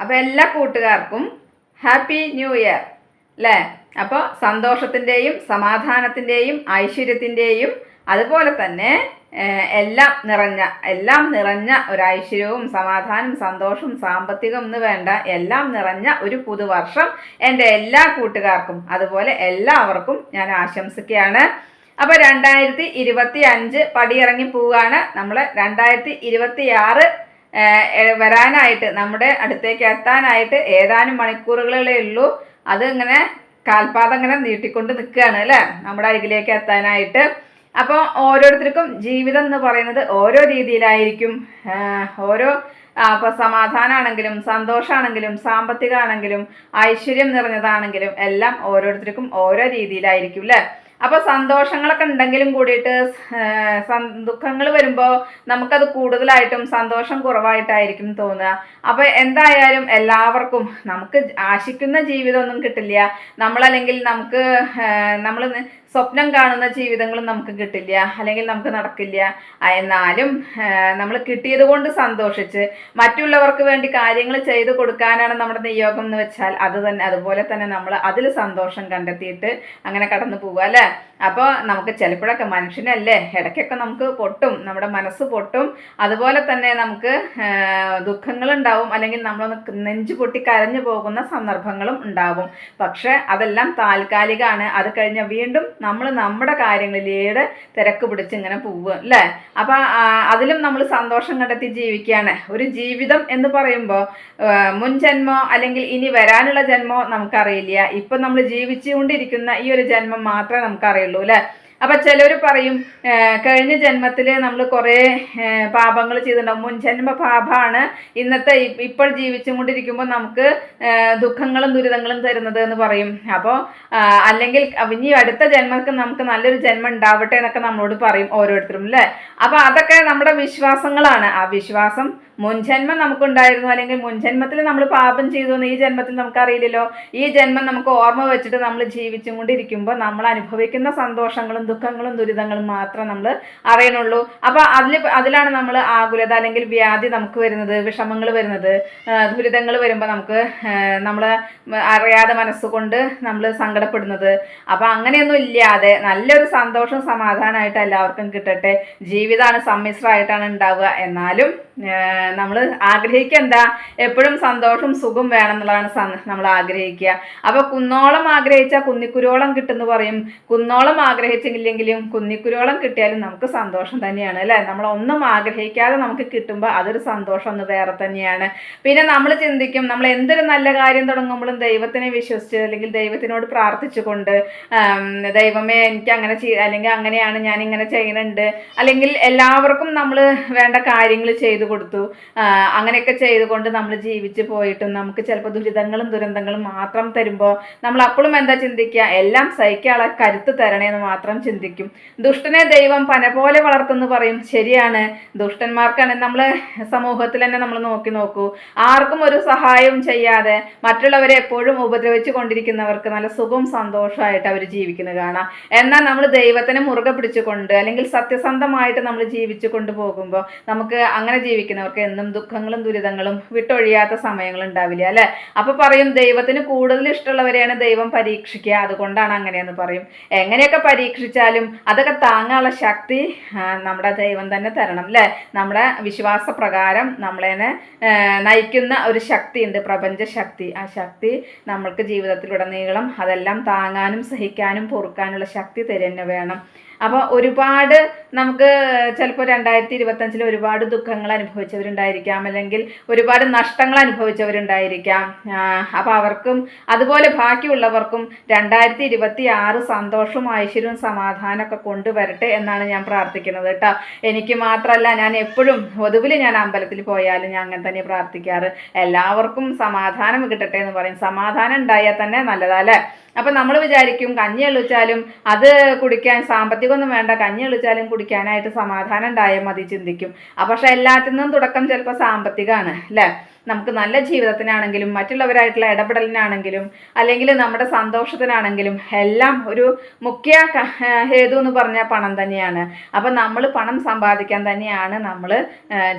അപ്പോൾ എല്ലാ കൂട്ടുകാർക്കും ഹാപ്പി ന്യൂ ഇയർ അല്ലേ അപ്പോൾ സന്തോഷത്തിന്റെയും സമാധാനത്തിന്റെയും ഐശ്വര്യത്തിന്റെയും അതുപോലെ തന്നെ എല്ലാം നിറഞ്ഞ എല്ലാം നിറഞ്ഞ ഒരു ഐശ്വര്യവും സമാധാനവും സന്തോഷവും സാമ്പത്തികം എന്ന് വേണ്ട എല്ലാം നിറഞ്ഞ ഒരു പുതുവർഷം എന്റെ എല്ലാ കൂട്ടുകാർക്കും അതുപോലെ എല്ലാവർക്കും ഞാൻ ആശംസിക്കുകയാണ്. അപ്പോൾ രണ്ടായിരത്തി ഇരുപത്തി അഞ്ച് പടിയിറങ്ങി പോവുകയാണ്. നമ്മൾ രണ്ടായിരത്തി ഇരുപത്തി ആറ് വരാനായിട്ട് നമ്മുടെ അടുത്തേക്ക് എത്താനായിട്ട് ഏതാനും മണിക്കൂറുകളേ ഉള്ളൂ. അത് ഇങ്ങനെ കാൽപാദം ഇങ്ങനെ നീട്ടിക്കൊണ്ട് നിൽക്കുകയാണ് അല്ലേ? നമ്മുടെ അരികിലേക്ക് എത്താനായിട്ട്. അപ്പോൾ ഓരോരുത്തർക്കും ജീവിതം എന്ന് പറയുന്നത് ഓരോ രീതിയിലായിരിക്കും. ഓരോ അപ്പോൾ സമാധാനമാണെങ്കിലും സന്തോഷമാണെങ്കിലും സാമ്പത്തികമാണെങ്കിലും ഐശ്വര്യം നിറഞ്ഞതാണെങ്കിലും എല്ലാം ഓരോരുത്തർക്കും ഓരോ രീതിയിലായിരിക്കും അല്ലേ? അപ്പോൾ സന്തോഷങ്ങളൊക്കെ ഉണ്ടെങ്കിലും കൂടിയിട്ട് ദുഃഖങ്ങൾ വരുമ്പോൾ നമുക്കത് കൂടുതലായിട്ടും സന്തോഷം കുറവായിട്ടായിരിക്കും തോന്നുക. അപ്പോൾ എന്തായാലും എല്ലാവർക്കും നമുക്ക് ആശിക്കുന്ന ജീവിതമൊന്നും കിട്ടില്ല. നമ്മളല്ലെങ്കിൽ നമുക്ക് നമ്മൾ സ്വപ്നം കാണുന്ന ജീവിതങ്ങളും നമുക്ക് കിട്ടില്ല അല്ലെങ്കിൽ നമുക്ക് നടക്കില്ല. എന്നാലും നമ്മൾ കിട്ടിയത് കൊണ്ട് സന്തോഷിച്ച് മറ്റുള്ളവർക്ക് വേണ്ടി കാര്യങ്ങൾ ചെയ്തു കൊടുക്കാനാണ് നമ്മുടെ നിയോഗം എന്ന് വെച്ചാൽ അത് തന്നെ അതുപോലെ തന്നെ നമ്മൾ അതിൽ സന്തോഷം കണ്ടെത്തിയിട്ട് അങ്ങനെ കടന്നു പോകുക അല്ലേ? അപ്പോൾ നമുക്ക് ചിലപ്പോഴൊക്കെ മനുഷ്യനല്ലേ ഇടയ്ക്കൊക്കെ നമുക്ക് പൊട്ടും നമ്മുടെ മനസ്സ് പൊട്ടും. അതുപോലെ തന്നെ നമുക്ക് ദുഃഖങ്ങളുണ്ടാവും അല്ലെങ്കിൽ നമ്മളൊന്ന് നെഞ്ചു പൊട്ടി കരഞ്ഞു പോകുന്ന സന്ദർഭങ്ങളും ഉണ്ടാവും. പക്ഷെ അതെല്ലാം താൽക്കാലികമാണ് അത് കഴിഞ്ഞ വീണ്ടും നമ്മൾ നമ്മുടെ കാര്യങ്ങളിലേടെ തിരക്ക് പിടിച്ച് ഇങ്ങനെ പോവുക അല്ലേ? അപ്പം അതിലും നമ്മൾ സന്തോഷം കണ്ടെത്തി ജീവിക്കുകയാണ്. ഒരു ജീവിതം എന്ന് പറയുമ്പോൾ മുൻ ജന്മോ അല്ലെങ്കിൽ ഇനി വരാനുള്ള ജന്മോ നമുക്കറിയില്ല. ഇപ്പം നമ്മൾ ജീവിച്ചുകൊണ്ടിരിക്കുന്ന ഈ ഒരു ജന്മം മാത്രമേ നമുക്കറിയുള്ളൂ. അല്ലേ? അപ്പം ചിലർ പറയും കഴിഞ്ഞ ജന്മത്തിൽ നമ്മൾ കുറേ പാപങ്ങൾ ചെയ്തിട്ടുണ്ടാവും. മുൻ ജന്മ പാപമാണ് ഇന്നത്തെ ഇപ്പോൾ ജീവിച്ചും കൊണ്ടിരിക്കുമ്പോൾ നമുക്ക് ദുഃഖങ്ങളും ദുരിതങ്ങളും തരുന്നത് എന്ന് പറയും. അപ്പോൾ അല്ലെങ്കിൽ ഇനി അടുത്ത ജന്മക്ക് നമുക്ക് നല്ലൊരു ജന്മം ഉണ്ടാവട്ടെ എന്നൊക്കെ നമ്മളോട് പറയും ഓരോരുത്തരും അല്ലേ അപ്പോൾ അതൊക്കെ നമ്മുടെ വിശ്വാസങ്ങളാണ്. ആ വിശ്വാസം മുൻജന്മം നമുക്കുണ്ടായിരുന്നു അല്ലെങ്കിൽ മുൻജന്മത്തിൽ നമ്മൾ പാപം ചെയ്തു എന്ന് ഈ ജന്മത്തിൽ നമുക്കറിയില്ലല്ലോ. ഈ ജന്മം നമുക്ക് ഓർമ്മ വെച്ചിട്ട് നമ്മൾ ജീവിച്ചും കൊണ്ടിരിക്കുമ്പോൾ നമ്മൾ അനുഭവിക്കുന്ന സന്തോഷങ്ങളും ദുഃഖങ്ങളും ദുരിതങ്ങളും മാത്രം നമ്മൾ അറിയണുള്ളൂ. അപ്പോൾ അതിൽ അതിലാണ് നമ്മൾ ആകുലത അല്ലെങ്കിൽ വ്യാധി നമുക്ക് വരുന്നത് വിഷമങ്ങൾ വരുന്നത്. ദുരിതങ്ങൾ വരുമ്പോൾ നമുക്ക് നമ്മൾ അറിയാതെ മനസ്സുകൊണ്ട് നമ്മൾ സങ്കടപ്പെടുന്നത്. അപ്പോൾ അങ്ങനെയൊന്നും ഇല്ലാതെ നല്ലൊരു സന്തോഷം സമാധാനമായിട്ട് എല്ലാവർക്കും കിട്ടട്ടെ. ജീവിതമാണ് സമ്മിശ്രമായിട്ടാണ് ഉണ്ടാവുക. എന്നാലും നമ്മൾ ആഗ്രഹിക്കുക എന്താ? എപ്പോഴും സന്തോഷം സുഖം വേണം എന്നുള്ളതാണ് നമ്മൾ ആഗ്രഹിക്കുക. അപ്പോൾ കുന്നോളം ആഗ്രഹിച്ചാൽ കുന്നിക്കുരോളം കിട്ടുമെന്ന് പറയും. കുന്നോളം ആഗ്രഹിച്ചില്ലെങ്കിലും കുന്നിക്കുരോളം കിട്ടിയാലും നമുക്ക് സന്തോഷം തന്നെയാണ് അല്ലേ? നമ്മൾ ഒന്നും ആഗ്രഹിക്കാതെ നമുക്ക് കിട്ടുമ്പോൾ അതൊരു സന്തോഷം ഒന്ന് വേറെ തന്നെയാണ്. പിന്നെ നമ്മൾ ചിന്തിക്കും നമ്മൾ എന്തൊരു നല്ല കാര്യം തുടങ്ങുമ്പോഴും ദൈവത്തിനെ വിശ്വസിച്ച് അല്ലെങ്കിൽ ദൈവത്തിനോട് പ്രാർത്ഥിച്ചുകൊണ്ട് ദൈവമേ എനിക്ക് അങ്ങനെ ചെയ്യ അല്ലെങ്കിൽ അങ്ങനെയാണ് ഞാൻ ഇങ്ങനെ ചെയ്യുന്നുണ്ട്. അല്ലെങ്കിൽ എല്ലാവർക്കും നമ്മൾ വേണ്ട കാര്യങ്ങൾ ചെയ്തു കൊടുത്തു. അങ്ങനെയൊക്കെ ചെയ്തുകൊണ്ട് നമ്മൾ ജീവിച്ച് പോയിട്ടും നമുക്ക് ചിലപ്പോൾ ദുരിതങ്ങളും ദുരന്തങ്ങളും മാത്രം തരുമ്പോൾ നമ്മൾ അപ്പോഴും എന്താ ചിന്തിക്കുക? എല്ലാം സഹിക്കാനുള്ള കരുത്ത് തരണേന്ന് മാത്രം ചിന്തിക്കും. ദുഷ്ടനെ ദൈവം പന പോലെ വളർത്തുന്നു പറയും. ശരിയാണ്. ദുഷ്ടന്മാർക്കാണ് നമ്മൾ സമൂഹത്തിൽ തന്നെ നമ്മൾ നോക്കി നോക്കൂ. ആർക്കും ഒരു സഹായവും ചെയ്യാതെ മറ്റുള്ളവരെ എപ്പോഴും ഉപദ്രവിച്ചു കൊണ്ടിരിക്കുന്നവർക്ക് നല്ല സുഖവും സന്തോഷമായിട്ട് അവർ ജീവിക്കുന്നത് കാണാം. എന്നാൽ നമ്മൾ ദൈവത്തിനെ മുറുകെ പിടിച്ചുകൊണ്ട് അല്ലെങ്കിൽ സത്യസന്ധമായിട്ട് നമ്മൾ ജീവിച്ചു കൊണ്ട് പോകുമ്പോൾ നമുക്ക് അങ്ങനെ ജീവിക്കുന്നവർക്ക് എന്നും ദുഃഖങ്ങളും ദുരിതങ്ങളും വിട്ടൊഴിയാത്ത സമയങ്ങൾ ഉണ്ടാവില്ല അല്ലെ? അപ്പൊ പറയും ദൈവത്തിന് കൂടുതൽ ഇഷ്ടമുള്ളവരെയാണ് ദൈവം പരീക്ഷിക്കുക. അതുകൊണ്ടാണ് അങ്ങനെയെന്ന് പറയും. എങ്ങനെയൊക്കെ പരീക്ഷിച്ചാലും അതൊക്കെ താങ്ങാനുള്ള ശക്തി നമ്മുടെ ദൈവം തന്നെ തരണം അല്ലെ? നമ്മുടെ വിശ്വാസ പ്രകാരം നമ്മളെന്നെ നയിക്കുന്ന ഒരു ശക്തിയുണ്ട് പ്രപഞ്ച ശക്തി. ആ ശക്തി നമ്മൾക്ക് ജീവിതത്തിലുടനീളം അതെല്ലാം താങ്ങാനും സഹിക്കാനും പൊറുക്കാനുള്ള ശക്തി തരുന്ന വേണം. അപ്പോൾ ഒരുപാട് നമുക്ക് ചിലപ്പോൾ രണ്ടായിരത്തി ഇരുപത്തഞ്ചിൽ ഒരുപാട് ദുഃഖങ്ങൾ അനുഭവിച്ചവരുണ്ടായിരിക്കാം. അല്ലെങ്കിൽ ഒരുപാട് നഷ്ടങ്ങൾ അനുഭവിച്ചവരുണ്ടായിരിക്കാം. അപ്പോൾ അവർക്കും അതുപോലെ ബാക്കിയുള്ളവർക്കും രണ്ടായിരത്തി ഇരുപത്തി ആറ് സന്തോഷവും ഐശ്വര്യവും സമാധാനമൊക്കെ കൊണ്ടുവരട്ടെ എന്നാണ് ഞാൻ പ്രാർത്ഥിക്കുന്നത് കേട്ടോ. എനിക്ക് മാത്രമല്ല ഞാൻ എപ്പോഴും ഒതുവിൽ ഞാൻ അമ്പലത്തിൽ പോയാലും ഞാൻ അങ്ങനെ തന്നെ പ്രാർത്ഥിക്കാറ്. എല്ലാവർക്കും സമാധാനം കിട്ടട്ടെ എന്ന് പറയും. സമാധാനം ഉണ്ടായാൽ തന്നെ നല്ലതല്ലേ? അപ്പം നമ്മൾ വിചാരിക്കും കഞ്ഞി എളിച്ചാലും അത് കുടിക്കാൻ സാമ്പത്തികമൊന്നും വേണ്ട കഞ്ഞി എളിച്ചാലും കുടിക്കാനായിട്ട് സമാധാനം ഉണ്ടായാൽ മതി ചിന്തിക്കും. പക്ഷെ എല്ലാത്തിൽ തുടക്കം ചിലപ്പോൾ സാമ്പത്തികമാണ് അല്ലേ? നമുക്ക് നല്ല ജീവിതത്തിനാണെങ്കിലും മറ്റുള്ളവരായിട്ടുള്ള ഇടപെടലിനാണെങ്കിലും അല്ലെങ്കിൽ നമ്മുടെ സന്തോഷത്തിനാണെങ്കിലും എല്ലാം ഒരു മുഖ്യ ഹേതു എന്ന് പറഞ്ഞാൽ പണം തന്നെയാണ്. അപ്പം നമ്മൾ പണം സമ്പാദിക്കാൻ തന്നെയാണ് നമ്മൾ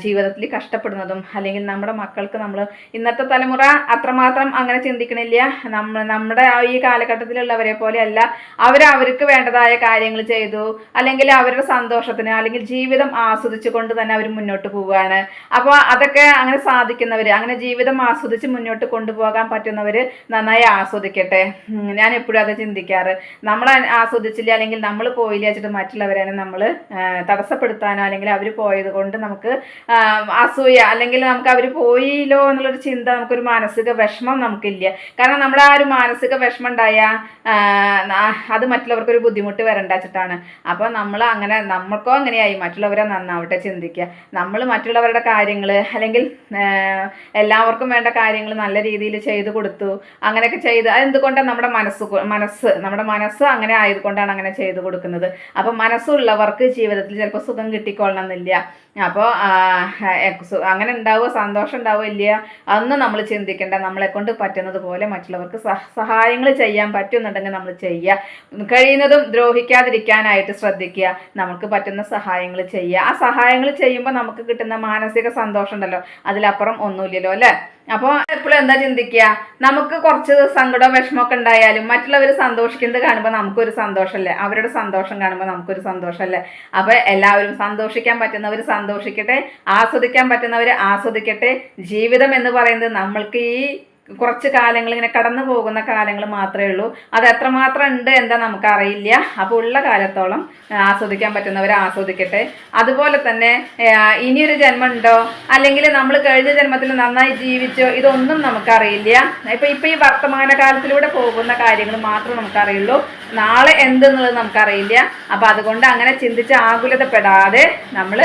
ജീവിതത്തിൽ കഷ്ടപ്പെടുന്നതും അല്ലെങ്കിൽ നമ്മുടെ മക്കൾക്ക് നമ്മൾ ഇന്നത്തെ തലമുറ അത്രമാത്രം അങ്ങനെ ചിന്തിക്കണില്ല. നമ്മൾ നമ്മുടെ ഈ കാലഘട്ടത്തിലുള്ളവരെ പോലെയല്ല അവർ അവർക്ക് വേണ്ടതായ കാര്യങ്ങൾ ചെയ്തു അല്ലെങ്കിൽ അവരുടെ സന്തോഷത്തിന് അല്ലെങ്കിൽ ജീവിതം ആസ്വദിച്ചുകൊണ്ട് തന്നെ അവർ മുന്നോട്ട് പോവുകയാണ്. അപ്പോൾ അതൊക്കെ അങ്ങനെ സാധിക്കുന്നവർ അങ്ങനെ ജീവിതം ആസ്വദിച്ച് മുന്നോട്ട് കൊണ്ടുപോകാൻ പറ്റുന്നവർ നന്നായി ആസ്വദിക്കട്ടെ. ഞാൻ എപ്പോഴും അത് ചിന്തിക്കാറ്. നമ്മൾ ആസ്വദിച്ചില്ല അല്ലെങ്കിൽ നമ്മൾ പോയില്ല വെച്ചിട്ട് മറ്റുള്ളവരെ നമ്മൾ തടസ്സപ്പെടുത്താനോ അല്ലെങ്കിൽ അവർ പോയത് കൊണ്ട് നമുക്ക് അസൂയ അല്ലെങ്കിൽ നമുക്ക് അവർ പോയില്ലോ എന്നുള്ളൊരു ചിന്ത നമുക്കൊരു മാനസിക വിഷമം നമുക്കില്ല. കാരണം നമ്മുടെ ആ ഒരു മാനസിക വിഷമം ഉണ്ടായാൽ അത് മറ്റുള്ളവർക്കൊരു ബുദ്ധിമുട്ട് വരണ്ട വെച്ചിട്ടാണ്. അപ്പോൾ നമ്മൾ അങ്ങനെ നമ്മൾക്കോ അങ്ങനെയായി. മറ്റുള്ളവരെ നന്നാവട്ടെ ചിന്തിക്കുക നമ്മൾ മറ്റുള്ളവരുടെ കാര്യങ്ങൾ അല്ലെങ്കിൽ എല്ലാവർക്കും വേണ്ട കാര്യങ്ങൾ നല്ല രീതിയിൽ ചെയ്തു കൊടുത്തു. അങ്ങനെയൊക്കെ ചെയ്ത് അതെന്തുകൊണ്ടാണ് നമ്മുടെ മനസ്സ് മനസ്സ് നമ്മുടെ മനസ്സ് അങ്ങനെ ആയതുകൊണ്ടാണ് അങ്ങനെ ചെയ്തു കൊടുക്കുന്നത്. അപ്പം മനസ്സുള്ളവർക്ക് ജീവിതത്തിൽ ചിലപ്പോൾ സുഖം കിട്ടിക്കൊള്ളണം എന്നില്ല അപ്പോൾ അങ്ങനെ ഉണ്ടാവുക സന്തോഷം ഉണ്ടാവുക ഇല്ല അന്ന് നമ്മൾ ചിന്തിക്കേണ്ട. നമ്മളെ കൊണ്ട് പറ്റുന്നത് പോലെ മറ്റുള്ളവർക്ക് സഹായങ്ങൾ ചെയ്യാൻ പറ്റുന്നുണ്ടെങ്കിൽ നമ്മൾ ചെയ്യുക കഴിയുന്നതും ദ്രോഹിക്കാതിരിക്കാനായിട്ട് ശ്രദ്ധിക്കുക. നമുക്ക് പറ്റുന്ന സഹായങ്ങൾ ചെയ്യുക ആ സഹായങ്ങൾ ചെയ്യുമ്പോൾ നമുക്ക് കിട്ടുന്ന മാനസിക സന്തോഷം ഉണ്ടല്ലോ. അതിലപ്പുറം ഒന്നുമില്ലല്ലോ അല്ലേ? അപ്പോൾ എപ്പോഴും എന്താ ചിന്തിക്കുക? നമുക്ക് കുറച്ച് സങ്കടവും വിഷമമൊക്കെ ഉണ്ടായാലും മറ്റുള്ളവർ സന്തോഷിക്കുന്നത് കാണുമ്പോൾ നമുക്കൊരു സന്തോഷമല്ലേ? അവരുടെ സന്തോഷം കാണുമ്പോൾ നമുക്കൊരു സന്തോഷമല്ലേ? അപ്പോൾ എല്ലാവരും സന്തോഷിക്കാൻ പറ്റുന്നവർ സന്തോഷിക്കട്ടെ ആസ്വദിക്കാൻ പറ്റുന്നവർ ആസ്വദിക്കട്ടെ. ജീവിതം എന്ന് പറയുന്നത് നമ്മൾക്ക് ഈ കുറച്ച് കാലങ്ങൾ ഇങ്ങനെ കടന്നു പോകുന്ന കാലങ്ങൾ മാത്രമേ ഉള്ളൂ. അത് എത്രമാത്രം ഉണ്ട് എന്താ നമുക്കറിയില്ല അപ്പോൾ ഉള്ള കാലത്തോളം ആസ്വദിക്കാൻ പറ്റുന്നവർ ആസ്വദിക്കട്ടെ. അതുപോലെ തന്നെ ഇനിയൊരു ജന്മം ഉണ്ടോ അല്ലെങ്കിൽ നമ്മൾ കഴിഞ്ഞ ജന്മത്തിൽ നന്നായി ജീവിച്ചോ? ഇതൊന്നും നമുക്കറിയില്ല ഇപ്പം ഇപ്പം ഈ വർത്തമാന കാലത്തിലൂടെ പോകുന്ന കാര്യങ്ങൾ മാത്രമേ നമുക്കറിയുള്ളൂ നാളെ എന്തെന്നുള്ളത് നമുക്കറിയില്ല. അപ്പോൾ അതുകൊണ്ട് അങ്ങനെ ചിന്തിച്ച് ആകുലതപ്പെടാതെ നമ്മൾ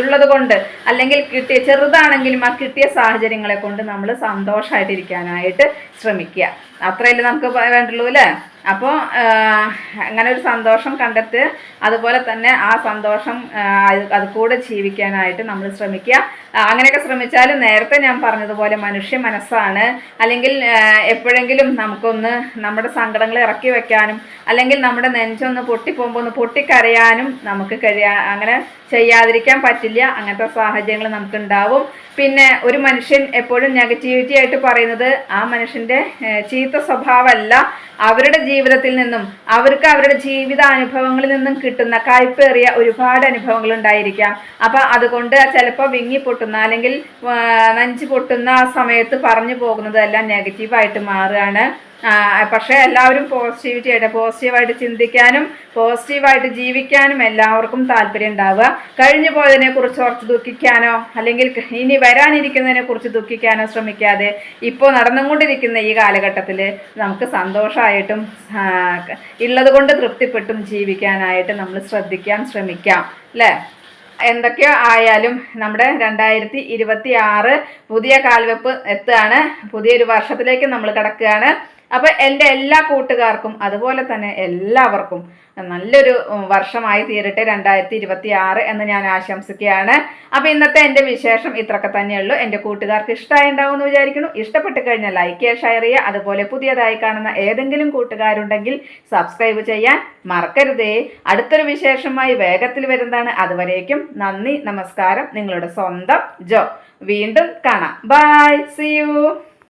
ഉള്ളത് കൊണ്ട് അല്ലെങ്കിൽ കിട്ടിയ ചെറുതാണെങ്കിലും ആ കിട്ടിയ സാഹചര്യങ്ങളെ കൊണ്ട് നമ്മൾ സന്തോഷമായിട്ടിരിക്കാനായിട്ട് ശ്രമിക്കുക. അത്രയല്ലേ നമുക്ക് വേണ്ടുള്ളൂ അല്ലേ? അപ്പോൾ അങ്ങനെ ഒരു സന്തോഷം കണ്ടെത്തി അതുപോലെ തന്നെ ആ സന്തോഷം അത് കൂടെ ജീവിക്കാനായിട്ട് നമ്മൾ ശ്രമിക്കുക. അങ്ങനെയൊക്കെ ശ്രമിച്ചാൽ നേരത്തെ ഞാൻ പറഞ്ഞതുപോലെ മനുഷ്യ മനസ്സാണ്. അല്ലെങ്കിൽ എപ്പോഴെങ്കിലും നമുക്കൊന്ന് നമ്മുടെ സങ്കടങ്ങൾ ഇറക്കി വെക്കാനും അല്ലെങ്കിൽ നമ്മുടെ നെഞ്ചൊന്ന് പൊട്ടിപ്പോകുമ്പോൾ ഒന്ന് പൊട്ടിക്കരയാനും നമുക്ക് കഴിയാ അങ്ങനെ ചെയ്യാതിരിക്കാൻ പറ്റില്ല. അങ്ങനത്തെ സാഹചര്യങ്ങൾ നമുക്ക് ഉണ്ടാവും പിന്നെ ഒരു മനുഷ്യൻ എപ്പോഴും നെഗറ്റിവിറ്റി ആയിട്ട് പറയുന്നത് ആ മനുഷ്യന്റെ ചീത്ത സ്വഭാവമല്ല. അവരുടെ ജീവിതത്തിൽ നിന്നും അവർക്ക് അവരുടെ ജീവിതാനുഭവങ്ങളിൽ നിന്നും കിട്ടുന്ന കയ്പേറിയ ഒരുപാട് അനുഭവങ്ങൾ ഉണ്ടായിരിക്കാം. അപ്പം അതുകൊണ്ട് ചിലപ്പോൾ വിങ്ങി പൊട്ടുന്ന അല്ലെങ്കിൽ നഞ്ച് പൊട്ടുന്ന ആ സമയത്ത് പറഞ്ഞു പോകുന്നതെല്ലാം നെഗറ്റീവായിട്ട് മാറുകയാണ്. പക്ഷേ എല്ലാവരും പോസിറ്റിവിറ്റി ആയിട്ട് പോസിറ്റീവായിട്ട് ചിന്തിക്കാനും പോസിറ്റീവായിട്ട് ജീവിക്കാനും എല്ലാവർക്കും താല്പര്യം ഉണ്ടാവുക. കഴിഞ്ഞു പോയതിനെ കുറിച്ച് ഓർത്ത് ദുഃഖിക്കാനോ അല്ലെങ്കിൽ ഇനി വരാനിരിക്കുന്നതിനെ കുറിച്ച് ദുഃഖിക്കാനോ ശ്രമിക്കാതെ ഇപ്പോൾ നടന്നുകൊണ്ടിരിക്കുന്ന ഈ കാലഘട്ടത്തിൽ നമുക്ക് സന്തോഷമായിട്ടും ഉള്ളതുകൊണ്ട് ഉള്ളത് കൊണ്ട് തൃപ്തിപ്പെട്ടും ജീവിക്കാനായിട്ട് നമ്മൾ ശ്രദ്ധിക്കാൻ ശ്രമിക്കാം അല്ലേ? എന്തൊക്കെയോ ആയാലും നമ്മുടെ രണ്ടായിരത്തി ഇരുപത്തി ആറ് പുതിയ കാൽവെപ്പ് എത്തുകയാണ്. പുതിയൊരു വർഷത്തിലേക്ക് നമ്മൾ കിടക്കുകയാണ്. അപ്പോൾ എന്റെ എല്ലാ കൂട്ടുകാർക്കും അതുപോലെ തന്നെ എല്ലാവർക്കും നല്ലൊരു വർഷമായി തീരട്ടെ രണ്ടായിരത്തി ഇരുപത്തി ആറ് എന്ന് ഞാൻ ആശംസിക്കുകയാണ്. അപ്പോൾ ഇന്നത്തെ എന്റെ വിശേഷം ഇത്രയൊക്കെ തന്നെയുള്ളൂ. എന്റെ കൂട്ടുകാർക്ക് ഇഷ്ടമായി ഉണ്ടാവും എന്ന് വിചാരിക്കുന്നു. ഇഷ്ടപ്പെട്ട് കഴിഞ്ഞാൽ ലൈക്ക് ചെയ്യുക ഷെയർ ചെയ്യുക. അതുപോലെ പുതിയതായി കാണുന്ന ഏതെങ്കിലും കൂട്ടുകാരുണ്ടെങ്കിൽ സബ്സ്ക്രൈബ് ചെയ്യാൻ മറക്കരുതേ. അടുത്തൊരു വിശേഷമായി വേഗത്തിൽ വരുന്നതാണ്. അതുവരേക്കും നന്ദി നമസ്കാരം. നിങ്ങളുടെ സ്വന്തം ജോ. വീണ്ടും കാണാം. By C U